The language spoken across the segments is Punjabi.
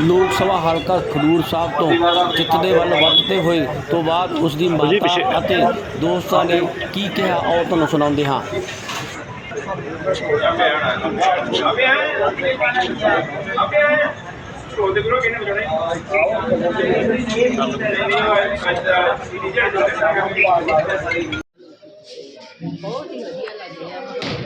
ਲੋਕ ਸਭਾ ਹਲਕਾ ਖਡੂਰ ਸਾਹਿਬ ਤੋਂ ਜਿੱਤ ਦੇ ਵੱਲ ਵੱਧਦੇ ਹੋਏ ਤੋਂ ਬਾਅਦ ਉਸ ਦੀ ਮਾਤਾ ਅਤੇ ਦੋਸਤਾਂ ਨੇ ਕੀ ਕਿਹਾ ਆਓ ਤੁਹਾਨੂੰ ਸੁਣਾਉਂਦੇ ਹਾਂ। ਬਹੁਤ ਹੀ ਵਧੀਆ ਲੱਗ ਰਿਹਾ।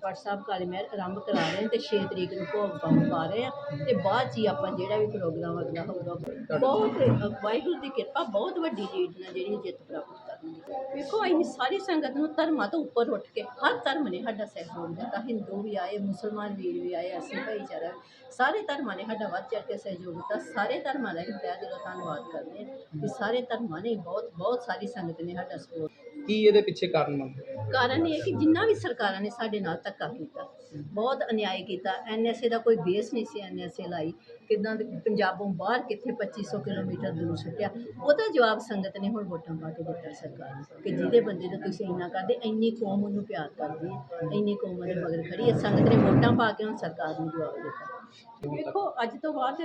ਪਾਠ ਸਾਹਿਬ ਕਾਲੇ ਮਹਿਰ ਆਰੰਭ ਕਰਾ ਰਹੇ ਤੇ 6 ਤਰੀਕ ਨੂੰ ਭੋਗ ਪਾਉਣ ਪਾ ਰਹੇ ਆ ਤੇ ਬਾਅਦ 'ਚ ਹੀ ਆਪਾਂ ਜਿਹੜਾ ਵੀ ਪ੍ਰੋਗਰਾਮ ਅਗਲਾ ਹੋਊਗਾ, ਬਹੁਤ, ਵਾਹਿਗੁਰੂ ਦੀ ਕਿਰਪਾ ਬਹੁਤ ਵੱਡੀ ਚੀਜ਼ ਨਾਲ ਜਿਹੜੀ ਜਿੱਤ ਪ੍ਰਾਪਤ ਕਰਨੀ ਵੇਖੋ, ਅਸੀਂ ਸਾਰੀ ਸੰਗਤ ਨੂੰ ਧਰਮਾਂ ਤੋਂ ਉੱਪਰ ਉੱਠ ਕੇ ਹਰ ਧਰਮ ਨੇ ਸਾਡਾ ਸਹਿਯੋਗ ਦਿੱਤਾ। ਹਿੰਦੂ ਵੀ ਆਏ, ਮੁਸਲਮਾਨ ਵੀਰ ਵੀ ਆਏ, ਅਸੀਂ ਭਾਈਚਾਰਾ ਸਾਰੇ ਧਰਮਾਂ ਨੇ ਸਾਡਾ ਵੱਧ ਚੜ ਕੇ ਸਹਿਯੋਗ ਦਿੱਤਾ। ਸਾਰੇ ਧਰਮਾਂ ਦਾ ਹੀ ਤਹਿ ਦਿਲੋਂ ਧੰਨਵਾਦ ਕਰਦੇ ਹਾਂ ਕਿ ਸਾਰੇ ਧਰਮਾਂ ਨੇ ਬਹੁਤ ਬਹੁਤ ਸਾਰੀ ਸੰਗਤ ਨੇ ਸਾਡਾ ਸਪੋਰਟ ਕੀ ਇਹਦੇ ਪਿੱਛੇ ਕਾਰਨ ਮੰਨਦੇ ਕਾਰਨ ਇਹ ਹੈ ਕਿ ਜਿੰਨਾ ਵੀ ਸਰਕਾਰਾਂ ਨੇ ਸਾਡੇ ਨਾਲ ਧੱਕਾ ਕੀਤਾ ਬਹੁਤ ਅਨਿਆਏ ਕੀਤਾ। ਐਨਐਸਏ ਦਾ ਕੋਈ ਬੇਸ ਨਹੀਂ ਸੀ ਐਨਐਸਏ ਲਾਈ। ਕਿਦਾਂ ਪੰਜਾਬੋਂ ਬਾਹਰ ਕਿੱਥੇ 2500 ਕਿਲੋਮੀਟਰ ਦੂਰ ਸੁੱਟਿਆ। ਉਹਦਾ ਜਵਾਬ ਸੰਗਤ ਨੇ ਹੁਣ ਵੋਟਾਂ ਪਾ ਕੇ ਦਿੱਤਾ ਸਰਕਾਰ ਨੂੰ ਕਿ ਜਿਹਦੇ ਬੰਦੇ ਤੋਂ ਤੁਸੀਂ ਇੰਨਾ ਕਰਦੇ, ਇੰਨੀ ਕੌਮ ਉਹਨੂੰ ਪਿਆਰ ਕਰਦੀ ਹੈ, ਇੰਨੀ ਕੌਮ ਉਹਦੇ ਮਗਰ ਖੜੀ ਹੈ। ਸੰਗਤ ਨੇ ਵੋਟਾਂ ਪਾ ਕੇ ਹੁਣ ਸਰਕਾਰ ਨੂੰ ਜਵਾਬ ਦਿੱਤਾ। ਦੇਖੋ, ਅੱਜ ਤੋਂ ਬਾਅਦ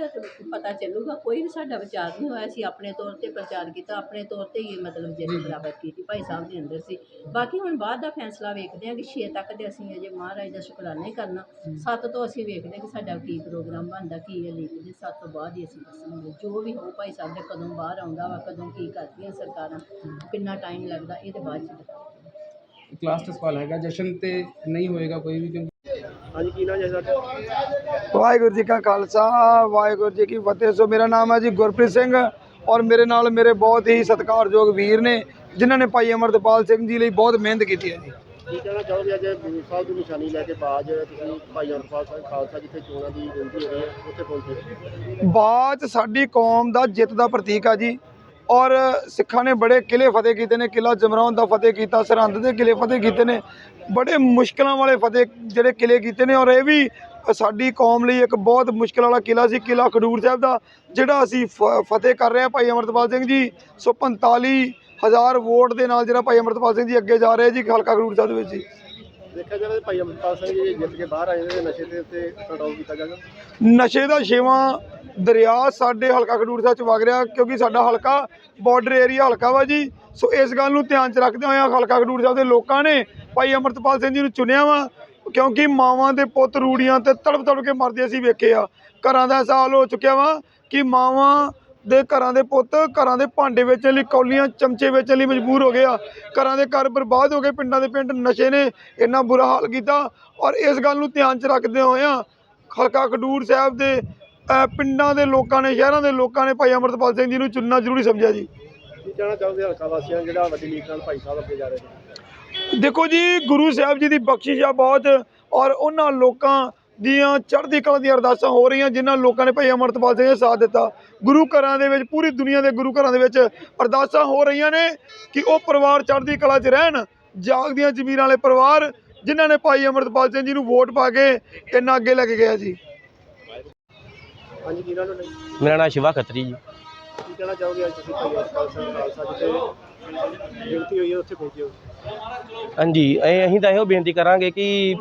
ਪਤਾ ਚੱਲੂਗਾ, ਕੋਈ ਵੀ ਸਾਡਾ ਵਿਚਾਰ ਨਹੀਂ ਹੋਇਆ। ਸੀ ਆਪਣੇ ਤੌਰ ਤੇ ਪ੍ਰਚਾਰ ਕੀਤਾ, ਆਪਣੇ ਤੌਰ ਤੇ ਹੀ ਮਤਲਬ ਜਿਹੜੀ ਬਰਾਬਰ ਕੀਤੀ, ਭਾਈ ਸਾਹਿਬ ਦੇ ਅੰਦਰ ਸੀ। ਬਾਕੀ ਹੁਣ ਬਾਅਦ ਦਾ ਫੈਸਲਾ ਵੇਖਦੇ ਹਾਂ ਕਿ 6 ਤੱਕ ਦੇ ਅਸੀਂ ਅਜੇ ਮਹਾਰਾਜ ਦਾ ਸ਼ੁਕਰਾਨਾ ਹੀ ਕਰਨਾ। 7 ਤੋਂ ਅਸੀਂ ਵੇਖਦੇ ਕਿ ਸਾਡਾ ਕੀ ਪ੍ਰੋਗਰਾਮ ਬਣਦਾ ਕੀ ਹੈ ਲਿਖਦੇ 7 ਤੋਂ ਬਾਅਦ ਹੀ ਅਸੀਂ ਦੱਸਾਂਗੇ ਜੋ ਵੀ ਹੋ ਭਾਈ ਸਾਹਿਬ ਦੇ ਕਦੋਂ ਬਾਹਰ ਆਉਂਦਾ ਵਾ ਕਦੋਂ ਕੀ ਕਰਦੀਆਂ ਸਰਕਾਰਾਂ ਕਿੰਨਾ ਟਾਈਮ ਲੱਗਦਾ ਇਹ ਤੇ ਬਾਅਦ ਚ ਦੱਸਾਂਗੇ। ਇੱਕ ਲਾਸਟ ਸਵਾਲ ਹੈਗਾ ਜਸ਼ਨ ਤੇ ਨਹੀਂ ਹੋਏਗਾ ਕੋਈ ਵੀ ਕਿਉਂਕਿ ਹਾਂਜੀ ਕੀ ਨਾਮ ਹੈ ਤੁਹਾਡਾ? ਵਾਹਿਗੁਰੂ ਜੀ ਕਾ ਖਾਲਸਾ ਵਾਹਿਗੁਰੂ ਜੀ ਕੀ ਫਤਿਹ। ਸੋ ਮੇਰਾ ਨਾਮ ਹੈ ਜੀ ਗੁਰਪ੍ਰੀਤ ਸਿੰਘ ਔਰ ਮੇਰੇ ਨਾਲ ਮੇਰੇ ਬਹੁਤ ਹੀ ਸਤਿਕਾਰਯੋਗ ਵੀਰ ਨੇ ਜਿਨ੍ਹਾਂ ਨੇ ਭਾਈ ਅਮਰਤਪਾਲ ਸਿੰਘ ਜੀ ਲਈ ਬਹੁਤ ਮਿਹਨਤ ਕੀਤੀ ਹੈ ਜੀ। ਕੀ ਕਹਿਣਾ ਚਾਹੋਗੇ ਅੱਜ ਗੁਰੂ ਸਾਹਿਬ ਦੀ ਨਿਸ਼ਾਨੀ ਲੈ ਕੇ ਬਾਜ ਤੁਸੀਂ ਭਾਈ ਅਮਰਪਾਲ ਸਿੰਘ ਖਾਲਸਾ ਜਿੱਥੇ ਚੋਣਾਂ ਦੀ ਗਿਣਤੀ ਹੋ ਰਹੀ ਹੈ, ਉੱਥੇ ਪਹੁੰਚੇ ਬਾਅਦ ਸਾਡੀ ਕੌਮ ਦਾ ਜਿੱਤ ਦਾ ਪ੍ਰਤੀਕ ਆ ਜੀ। ਔਰ ਸਿੱਖਾਂ ਨੇ ਬੜੇ ਕਿਲੇ ਫਤਿਹ ਕੀਤੇ ਨੇ ਕਿਲਾ ਜਮਰੌਨ ਦਾ ਫਤਿਹ ਕੀਤਾ, ਸਰਹੰਦ ਦੇ ਕਿਲੇ ਫਤਿਹ ਕੀਤੇ ਨੇ। ਬੜੇ ਮੁਸ਼ਕਲਾਂ ਵਾਲੇ ਫਤਿਹ ਜਿਹੜੇ ਕਿਲੇ ਕੀਤੇ ਨੇ ਔਰ ਇਹ ਵੀ ਸਾਡੀ ਕੌਮ ਲਈ ਇੱਕ ਬਹੁਤ ਮੁਸ਼ਕਲ ਵਾਲਾ ਕਿਲਾ ਸੀ ਕਿਲਾ ਖਡੂਰ ਸਾਹਿਬ ਦਾ, ਜਿਹੜਾ ਅਸੀਂ ਫ- ਫਤਿਹ ਕਰ ਰਹੇ ਹਾਂ ਭਾਈ ਅਮਰਤਪਾਲ ਸਿੰਘ ਜੀ। ਸੋ 45 ਹਜ਼ਾਰ ਵੋਟ ਦੇ ਨਾਲ ਜਿਹੜਾ ਭਾਈ ਅਮਰਤਪਾਲ ਸਿੰਘ ਜੀ ਅੱਗੇ ਜਾ ਰਹੇ ਜੀ ਹਲਕਾ ਖਡੂਰ ਸਾਹਿਬ ਦੇ ਵਿੱਚ ਜੀ। ਦੇਖਿਆ ਜਾਵੇ ਤਾਂ ਭਾਈ ਅਮਰਪਾਲ ਸਿੰਘ ਜੀ ਜਿੱਤ ਕੇ ਬਾਹਰ ਆਏ ਨੇ ਨਸ਼ੇ ਦੇ ਉੱਤੇ ਕੰਟਰੋਲ ਕੀਤਾ ਜਾਏਗਾ ਨਸ਼ੇ ਦਾ ਛੇਵਾਂ ਦਰਿਆ ਸਾਡੇ ਹਲਕਾ ਖਡੂਰ ਸਾਹਿਬ ਚ ਵਗ ਰਿਹਾ ਕਿਉਂਕਿ ਸਾਡਾ ਹਲਕਾ ਬਾਰਡਰ ਏਰੀਆ ਹਲਕਾ ਵਾ ਜੀ। ਸੋ ਇਸ ਗੱਲ ਨੂੰ ਧਿਆਨ ਚ ਰੱਖਦੇ ਹੋਏ ਹਲਕਾ ਖਡੂਰ ਸਾਹਿਬ ਦੇ ਲੋਕਾਂ ਨੇ ਭਾਈ ਅਮਰਤਪਾਲ ਸਿੰਘ ਜੀ ਨੂੰ ਚੁਣਿਆ ਵਾ ਕਿਉਂਕਿ ਮਾਵਾਂ ਦੇ ਪੁੱਤ ਰੂੜੀਆਂ ਤੇ ਤੜਪ ਤੜਪ ਕੇ ਮਰਦੇ ਅਸੀਂ ਵੇਖੇ ਆ। ਘਰਾਂ ਦਾ ਸਾਲ ਹੋ ਚੁੱਕਿਆ ਵਾ ਕਿ ਮਾਵਾਂ ਦੇ ਘਰਾਂ ਦੇ ਪੁੱਤ ਘਰਾਂ ਦੇ ਭਾਂਡੇ ਵੇਚਣ ਲਈ ਕੌਲੀਆਂ ਚਮਚੇ ਵੇਚਣ ਲਈ ਮਜਬੂਰ ਹੋ ਗਏ ਆ ਘਰਾਂ ਦੇ ਘਰ ਬਰਬਾਦ ਹੋ ਗਏ ਪਿੰਡਾਂ ਦੇ ਪਿੰਡ ਨਸ਼ੇ ਨੇ ਇੰਨਾ ਬੁਰਾ ਹਾਲ ਕੀਤਾ ਔਰ ਇਸ ਗੱਲ ਨੂੰ ਧਿਆਨ ਚ ਰੱਖਦੇ ਹੋਏ ਆ ਹਲਕਾ ਖਡੂਰ ਸਾਹਿਬ ਦੇ ਪਿੰਡਾਂ ਦੇ ਲੋਕਾਂ ਨੇ ਸ਼ਹਿਰਾਂ ਦੇ ਲੋਕਾਂ ਨੇ ਭਾਈ ਅਮਰਤਪਾਲ ਸਿੰਘ ਜੀ ਨੂੰ ਚੁਣਨਾ ਜ਼ਰੂਰੀ ਸਮਝਿਆ ਜੀ। ਕੀ ਕਹਿਣਾ ਚਾਹੋਗੇ ਹਲਕਾ ਵਾਸੀਆਂ ਨੂੰ ਜਿਹੜਾ ਵੱਡੀ ਲੀਡ ਨਾਲ ਭਾਈ ਸਾਹਿਬ ਅੱਗੇ ਜਾ ਰਹੇ ਨੇ? ਦੇਖੋ ਜੀ ਗੁਰੂ ਸਾਹਿਬ ਜੀ ਦੀ ਬਖਸ਼ਿਸ਼ ਆ ਬਹੁਤ ਔਰ ਉਹਨਾਂ ਲੋਕਾਂ ਦੀਆਂ ਚੜ੍ਹਦੀ ਕਲਾ ਦੀਆਂ ਅਰਦਾਸਾਂ ਹੋ ਰਹੀਆਂ ਜਿਨ੍ਹਾਂ ਲੋਕਾਂ ਨੇ ਭਾਈ ਅਮਰਤਪਾਲ ਸਿੰਘ ਦਾ ਸਾਥ ਦਿੱਤਾ। ਗੁਰੂ ਘਰਾਂ ਦੇ ਵਿੱਚ ਪੂਰੀ ਦੁਨੀਆ ਦੇ ਗੁਰੂ ਘਰਾਂ ਦੇ ਵਿੱਚ ਅਰਦਾਸਾਂ ਹੋ ਰਹੀਆਂ ਨੇ ਕਿ ਉਹ ਪਰਿਵਾਰ ਚੜ੍ਹਦੀ ਕਲਾ 'ਚ ਰਹਿਣ ਜਾਗਦੀਆਂ ਜ਼ਮੀਰਾਂ ਵਾਲੇ ਪਰਿਵਾਰ ਜਿਨ੍ਹਾਂ ਨੇ ਭਾਈ ਅਮਰਤਪਾਲ ਸਿੰਘ ਜੀ ਨੂੰ ਵੋਟ ਪਾ ਕੇ ਇੰਨਾ ਅੱਗੇ ਲੈ ਕੇ ਗਿਆ ਜੀ। ਹਾਂਜੀ ਕੀ ਨਾਮ ਤੁਹਾਡਾ ਜੀ? ਮੇਰਾ ਨਾਮ ਸ਼ਿਵਾ ਖੱਤਰੀ ਜੀ। ਕੀ ਕਹਿਣਾ ਚਾਹੋਗੇ ਅੱਜ ਤੁਸੀਂ ਭਾਈ ਅਮਰਪਾਲ ਸਿੰਘ ਖਾਲਸਾ ਜਿੱਥੇ ਗਿਣਤੀ ਹੋਈ ਹੈ ਉੱਥੇ ਪਹੁੰਚੇ ਹੋ ਹਾਂਜੀ ਅਸੀਂ ਅਸੀਂ ਤਾਂ ਇਹੋ ਬੇਨਤੀ ਕਰਾਂਗੇ ਕਿ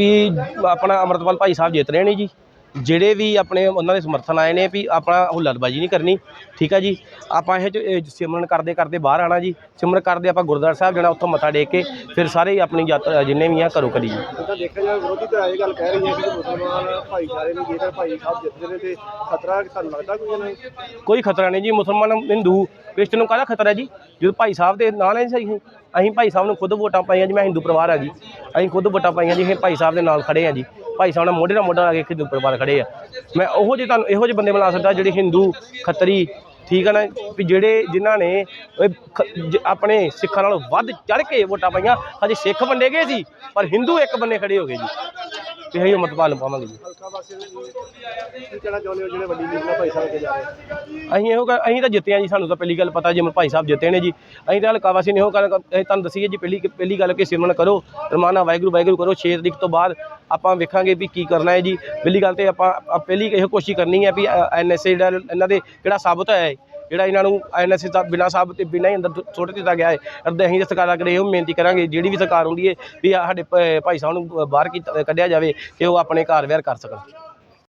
ਵੀ ਆਪਣਾ ਅਮਰਤਪਾਲ ਭਾਈ ਸਾਹਿਬ ਜਿੱਤ ਰਹੇ ਨੇ ਜੀ। ਜਿਹੜੇ ਵੀ ਆਪਣੇ ਉਹਨਾਂ ਦੇ ਸਮਰਥਨ ਆਏ ਨੇ ਵੀ ਆਪਣਾ ਹੁੱਲੜਬਾਜੀ ਨਹੀਂ ਕਰਨੀ ਠੀਕ ਹੈ ਜੀ। ਆਪਾਂ ਇਹ 'ਚ, ਇਹ ਸਿਮਰਨ ਕਰਦੇ ਕਰਦੇ ਬਾਹਰ ਆਣਾ ਜੀ। ਸਿਮਰਨ ਕਰਦੇ ਆਪਾਂ ਗੁਰਦੁਆਰਾ ਸਾਹਿਬ ਜਾਣਾ ਉੱਥੋਂ ਮੱਥਾ ਟੇਕ ਕੇ ਫਿਰ ਸਾਰੇ ਹੀ ਆਪਣੀ ਯਾਤਰਾ ਜਿੰਨੇ ਵੀ ਆ ਘਰੋਂ ਕਰੀ ਜੀ। ਜਿੱਦਾਂ ਦੇਖਿਆ ਜਾਵੇ ਵਿਰੋਧੀ ਤਾਂ ਇਹ ਗੱਲ ਕਹਿ ਰਹੀ ਹੈ ਕਿ ਮੁਸਲਮਾਨ ਭਾਈਚਾਰੇ ਨੂੰ ਜੇਕਰ ਭਾਈ ਸਾਹਿਬ ਜਿੱਤਦੇ ਨੇ ਤੇ ਖਤਰਾ ਤੁਹਾਨੂੰ ਲੱਗਦਾ ਕੋਈ ਇਹਨਾਂ ਨੂੰ? ਕੋਈ ਖਤਰਾ ਨਹੀਂ ਜੀ ਮੁਸਲਮਾਨ ਹਿੰਦੂ ਕ੍ਰਿਸਚਨ ਨੂੰ ਕਾਹਦਾ ਖਤਰਾ ਜੀ? ਜਦੋਂ ਭਾਈ ਸਾਹਿਬ ਦੇ ਨਾਲ ਹੈ ਸਹੀ ਅਸੀਂ ਭਾਈ ਸਾਹਿਬ ਨੂੰ ਖੁਦ ਵੋਟਾਂ ਪਾਈਆਂ ਜੀ, ਮੈਂ ਹਿੰਦੂ ਪਰਿਵਾਰ ਆ ਜੀ। ਅਸੀਂ ਖੁਦ ਵੋਟਾਂ ਪਾਈਆਂ ਜੀ ਅਸੀਂ ਭਾਈ ਸਾਹਿਬ ਦੇ ਨਾਲ ਖੜੇ ਆ ਜੀ। ਭਾਈ ਸਾਹਿਬ ਨਾਲ ਮੋਢੇ ਨਾਲ ਮੋਢਾ ਲਾ ਕੇ ਹਿੰਦੂ ਪਰਿਵਾਰ ਖੜੇ ਆ। ਮੈਂ ਉਹੋ ਜਿਹੇ ਤੁਹਾਨੂੰ, ਇਹੋ ਜਿਹੇ ਬੰਦੇ ਬਣਾ ਸਕਦਾ ਜਿਹੜੇ ਹਿੰਦੂ, ਖੱਤਰੀ, ਠੀਕ ਹੈ ਨਾ? ਵੀ ਜਿਹੜੇ ਜਿਨ੍ਹਾਂ ਨੇ ਆਪਣੇ ਸਿੱਖਾਂ ਨਾਲੋਂ ਵੱਧ ਚੜ ਕੇ ਵੋਟਾਂ ਪਾਈਆਂ। ਹਜੇ ਸਿੱਖ ਵੰਡੇ ਗਏ ਸੀ, ਪਰ ਹਿੰਦੂ ਇੱਕ ਬੰਨੇ ਖੜੇ ਹੋ ਗਏ ਜੀ। ਤੇ ਅਸੀਂ ਅੰਮ੍ਰਿਤਪਾਲ ਨੂੰ ਪਾਵਾਂਗੇ ਜੀ। ਹਲਕਾ ਵਾਸੀਆਂ ਨੂੰ ਕੀ ਕਹਿਣਾ ਚਾਹੁੰਦੇ ਹੋ ਜਿਹੜੇ ਵੱਡੀ ਲੀਡ ਨਾਲ ਭਾਈ ਸਾਹਿਬ ਅੱਗੇ ਜਾ ਰਹੇ ਅਸੀਂ ਇਹੋ ਗੱਲ- ਅਸੀਂ ਤਾਂ ਜਿੱਤੇ ਆ ਜੀ ਸਾਨੂੰ ਤਾਂ ਪਹਿਲੀ ਗੱਲ ਪਤਾ ਜੀ ਭਾਈ ਸਾਹਿਬ ਜਿੱਤੇ ਨੇ ਜੀ। ਅਸੀਂ ਤਾਂ ਹਲਕਾ ਵਾਸੀ ਨੇ ਇਹੋ ਗੱਲ ਅਸੀਂ ਤੁਹਾਨੂੰ ਦੱਸੀਏ ਜੀ ਪਹਿਲੀ ਪਹਿਲੀ ਗੱਲ ਕਿ ਸਿਮਰਨ ਕਰੋ ਰਮਾਨਾ ਵਾਹਿਗੁਰੂ ਵਾਹਿਗੁਰੂ ਕਰੋ 6 ਤਰੀਕ ਤੋਂ ਬਾਅਦ ਆਪਾਂ ਵੇਖਾਂਗੇ ਵੀ ਕੀ ਕਰਨਾ ਹੈ ਜੀ। ਪਹਿਲੀ ਗੱਲ ਤੇ ਆਪਾਂ ਆਪਾਂ ਪਹਿਲੀ ਇਹੋ ਕੋਸ਼ਿਸ਼ ਕਰਨੀ ਹੈ ਵੀ ਐਨਐਸਏ ਜਿਹੜਾ ਇਹਨਾਂ ਦੇ ਜਿਹੜਾ ਸਾਬਤ ਹੋਇਆ ਹੈ। ਜਿਹੜਾ ਇਹਨਾਂ ਨੂੰ ਐਨਐਸਏ ਦਾ ਬਿਨਾਂ ਸਾਬਤ ਤੇ ਬਿਨਾਂ ਹੀ ਅੰਦਰ ਸੁੱਟ ਦਿੱਤਾ ਗਿਆ ਹੈ। ਅੱਦੇ ਅਸੀਂ ਤਾਂ ਸਰਕਾਰਾਂ ਕਰੇ ਇਹੋ ਬੇਨਤੀ ਕਰਾਂਗੇ, ਜਿਹੜੀ ਵੀ ਸਰਕਾਰ ਹੁੰਦੀ ਹੈ ਵੀ ਆਹ ਸਾਡੇ ਭ- ਭਾਈ ਸਾਹਿਬ ਨੂੰ ਬਾਹਰ ਕੀਤਾ, ਕੱਢਿਆ ਜਾਵੇ, ਕਿ ਉਹ ਆਪਣੇ ਘਰ ਵਿਹਾਰ ਕਰ ਸਕਣ।